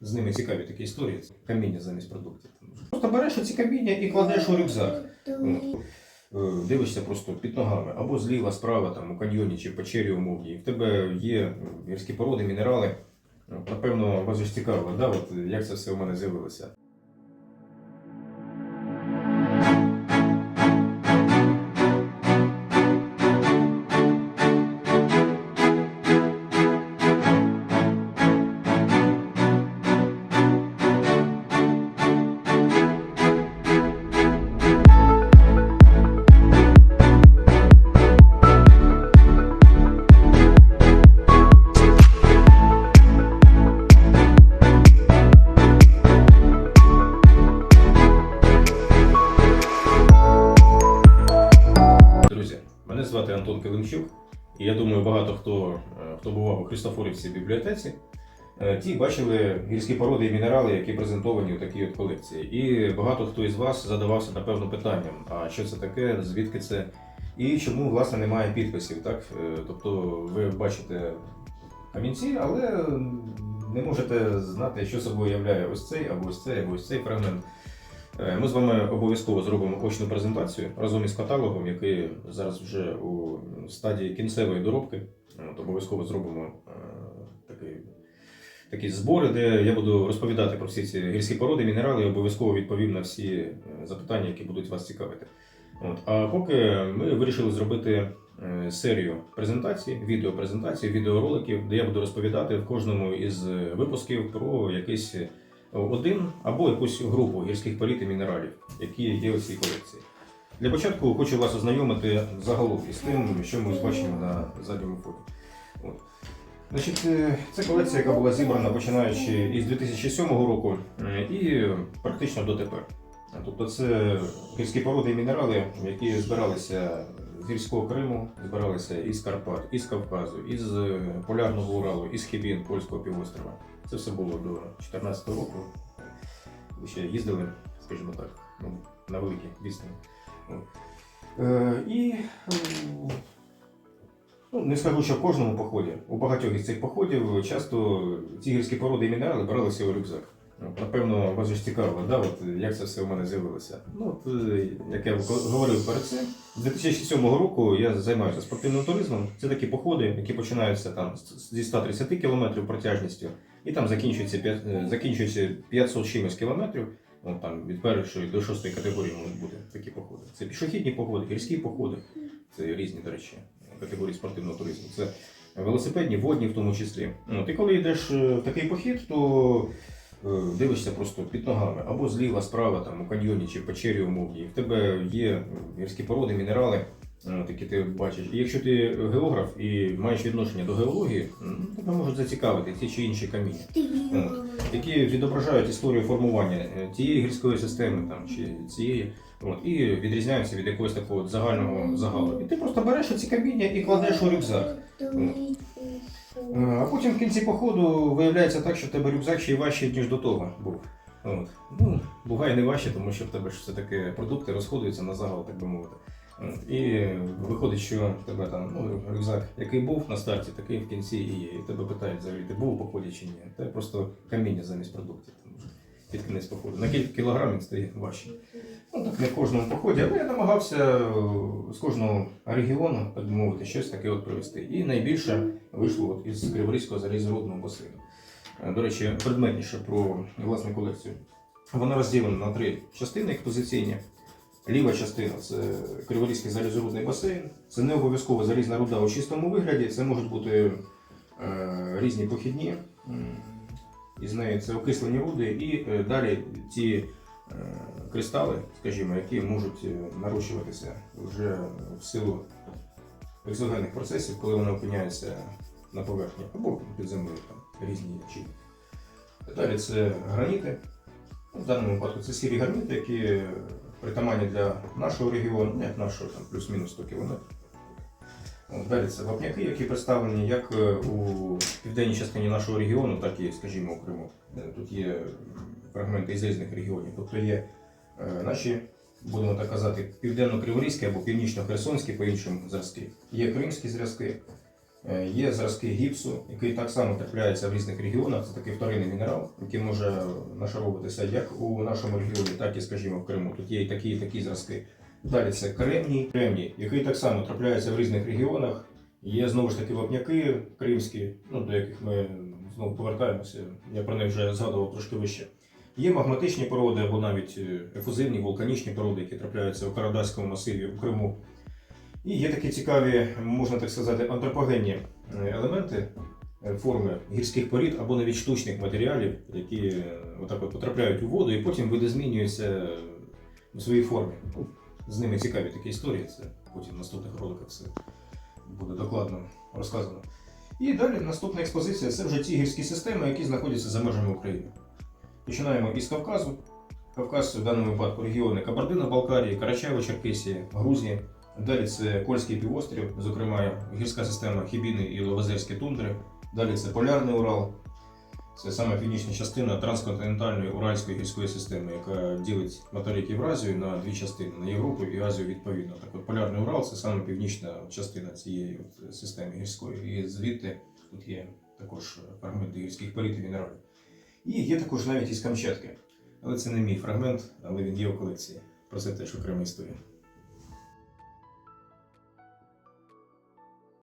з ними цікаві такі історії. Каміння замість продуктів. Просто береш оці каміння і кладеш у рюкзак. Е, Дивишся просто під ногами, або зліва, справа, там, у каньйоні чи печері умовній. В тебе є гірські породи, мінерали. Напевно, вас ж цікаво, да? От, як це все в мене з'явилося. Звати Антон Килимчук, і я думаю, багато хто, е, хто бував у Христофорівській бібліотеці, е, ті бачили гірські породи і мінерали, які презентовані у такій от колекції. І багато хто із вас задавався напевно питанням: а що це таке, звідки це, і чому власне немає підписів. Так? Е, Тобто ви бачите камінці, але не можете знати, що собою являє ось цей, або ось цей, або ось цей фрагмент. Е, Ми з вами обов'язково зробимо очну презентацію разом із каталогом, який зараз вже у стадії кінцевої доробки. От, обов'язково зробимо е, такий, такі збори, де я буду розповідати про всі ці гірські породи, мінерали і обов'язково відповім на всі е, запитання, які будуть вас цікавити. От. А поки ми вирішили зробити серію презентацій, відеопрезентацій, відеороликів, де я буду розповідати в кожному із випусків про якийсь один або якусь групу гірських порід і мінералів, які є у цій колекції. Для початку хочу вас ознайомити загалом із тим, що ми бачимо на задньому фоні. Значить, е, це колекція, яка була зібрана починаючи із 2007 року е, і практично дотепер. Тобто це гірські породи і мінерали, які збиралися гірського Криму, збиралися із Карпат, із Кавказу, із е, Полярного Уралу, із Хібін, Польського півострова. Це все було до 2014 року. Ще їздили, скажімо так, ну, на великі відстані. Е, і ну, не скажу, що в кожному поході. У багатьох із цих походів часто ці гірські породи і мінерали бралися у рюкзак. Напевно, вас ж цікаво, да? от, як це все у мене з'явилося. Ну, от, е, як я говорив перед цим, з 2007 року я займаюся спортивним туризмом. Це такі походи, які починаються там зі 130 км протяжністю, і там закінчується, е, закінчується 500 чимось кілометрів. От, там, від першої до шостої категорії можуть бути такі походи. Це пішохідні походи, гірські походи, це різні, до речі, категорії спортивного туризму. Це велосипедні, водні в тому числі. От, і коли йдеш е, в такий похід, то дивишся просто під ногами, або зліва, справа, там, у каньйоні чи печері умовній. В тебе є гірські породи, мінерали, е, от, які ти бачиш. І якщо ти географ і маєш відношення до геології, тебе можуть зацікавити ті чи інші каміння які відображають історію формування е, тієї гірської системи там, чи цієї, от, і відрізняються від якогось такого загального загалу. І ти просто береш ці каміння і кладеш у рюкзак. Е, А потім в кінці походу виявляється так, що в тебе рюкзак ще й важчий, ніж до того був. От. Ну, Бугай не важче, тому що в тебе ж все-таки продукти розходуються на загал, так би мовити. І виходить, що в тебе там ну, рюкзак, який був на старті, такий в кінці і є. І тебе питають взагалі, ти був у поході чи ні. Це просто каміння замість продуктів. Під кінець походу. На кілька кілограмів стає важче. Ну так не в кожному поході, але я намагався е, з кожного регіону, так щось таке от привезти. І найбільше вийшло от із Криворізького залізорудного басейну. Е, До речі, предметніше про власну колекцію. Вона розділена на три частини експозиційні. Ліва частина це Криворізький залізорудний басейн. Це не обов'язково залізна руда у чистому вигляді. Це можуть бути е, різні похідні. Із неї це окислені руди, і е, далі ті е, кристали, скажімо, які можуть е, нарощуватися вже в силу екзогенних процесів, коли вони опиняються на поверхні або під землею там, різні чи. Далі це граніти. Ну, В даному випадку це сірі граніти, які притаманні для нашого регіону, ну, як нашого плюс-мінус 100 кілометрів. Далі це вапняки, які представлені як е, у південній частині нашого регіону, так і, скажімо, у Криму. Е, Тут є фрагменти із різних регіонів. Тобто є е, наші, будемо так казати, південно-криворізькі або північно-херсонські по іншому зразки. Є кримські зразки, Є зразки гіпсу, який так само трапляється в різних регіонах. Це такий вторинний мінерал, який може нашаровуватися як у нашому регіоні, так і, скажімо, в Криму. Тут є і такі, і такі зразки. Далі це кремній, кремній, який так само трапляється в різних регіонах. Є знову ж таки вапняки кримські, ну, до яких ми знову повертаємося. Я про них вже згадував трошки вище. Є магматичні породи або навіть е, ефузивні вулканічні породи, які трапляються у Карадаському масиві у Криму. І є такі цікаві, можна так сказати, антропогенні е, елементи е, форми гірських порід або навіть штучних матеріалів, які отак от потрапляють у воду і потім видозмінюються у своїй формі. З ними цікаві такі історії, це потім в наступних роликах все буде докладно розказано. І далі наступна експозиція це вже ті гірські системи, які знаходяться за межами України. Починаємо із Кавказу. Кавказ в даному випадку регіони Кабардино-Балкарії, Карачаєво-Черкесія, Грузія. Далі це Кольський півострів, зокрема гірська система Хібіни і Ловозерські тундри. Далі це Полярний Урал. Це саме північна частина трансконтинентальної уральської гірської системи, яка ділить материк Євразію на дві частини на Європу і Азію відповідно. Так от Полярний Урал це саме північна частина цієї от системи гірської. І звідти тут є також фрагменти гірських порід і мінералів. І є також навіть із Камчатки. Але це не мій фрагмент, але він є у колекції. Про це теж окрема історія.